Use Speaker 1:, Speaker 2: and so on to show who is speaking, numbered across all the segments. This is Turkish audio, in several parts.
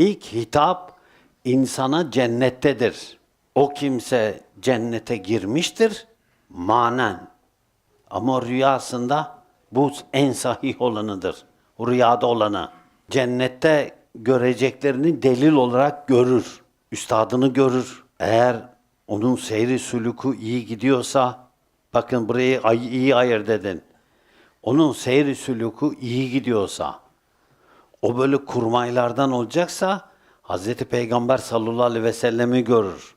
Speaker 1: İlk hitap insana cennettedir. O kimse cennete girmiştir manen. Ama rüyasında bu en sahih olanıdır. Rüyada olanı. Cennette göreceklerini delil olarak görür. Üstadını görür. Eğer onun seyri sülükü iyi gidiyorsa, bakın burayı ay- iyi ayır dedin. Onun seyri sülükü iyi gidiyorsa, o böyle kurmaylardan olacaksa Hazreti Peygamber sallallahu aleyhi ve sellemi görür.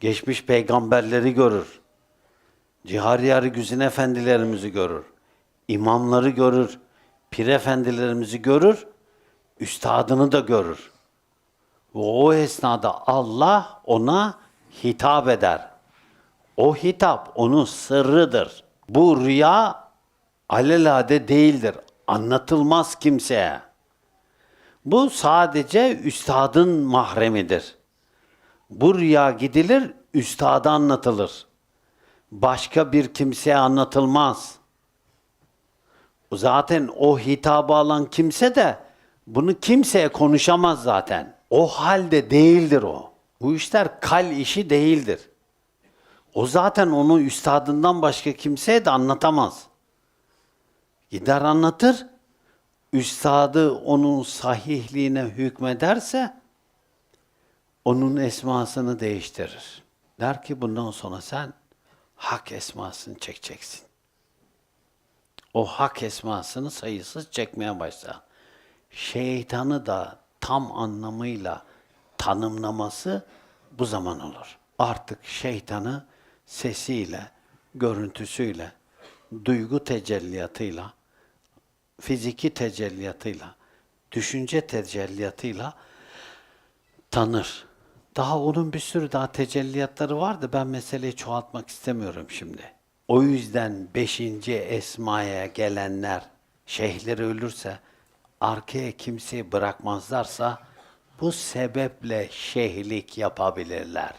Speaker 1: Geçmiş peygamberleri görür. Cihariyar Güzin efendilerimizi görür. İmamları görür. Pir efendilerimizi görür. Üstadını da görür. Ve o esnada Allah ona hitap eder. O hitap onun sırrıdır. Bu rüya alelade değildir. Anlatılmaz kimseye. Bu sadece üstadın mahremidir. Bu rüya gidilir, üstada anlatılır. Başka bir kimseye anlatılmaz. Zaten o hitabı alan kimse de bunu kimseye konuşamaz zaten. O halde değildir o. Bu işler kal işi değildir. O zaten onu üstadından başka kimseye de anlatamaz. Gider anlatır, üstadı onun sahihliğine hükmederse onun esmasını değiştirir. Der ki bundan sonra sen hak esmasını çekeceksin. O hak esmasını sayısız çekmeye başlar. Şeytanı da tam anlamıyla tanımlaması bu zaman olur. Artık şeytanı sesiyle, görüntüsüyle, duygu tecelliyatıyla, fiziki tecelliyatıyla, düşünce tecelliyatıyla tanır. Daha onun bir sürü daha tecelliyatları var da ben meseleyi çoğaltmak istemiyorum şimdi. O yüzden beşinci esmaya gelenler, şeyhleri ölürse, arkaya kimseyi bırakmazlarsa bu sebeple şeyhlik yapabilirler.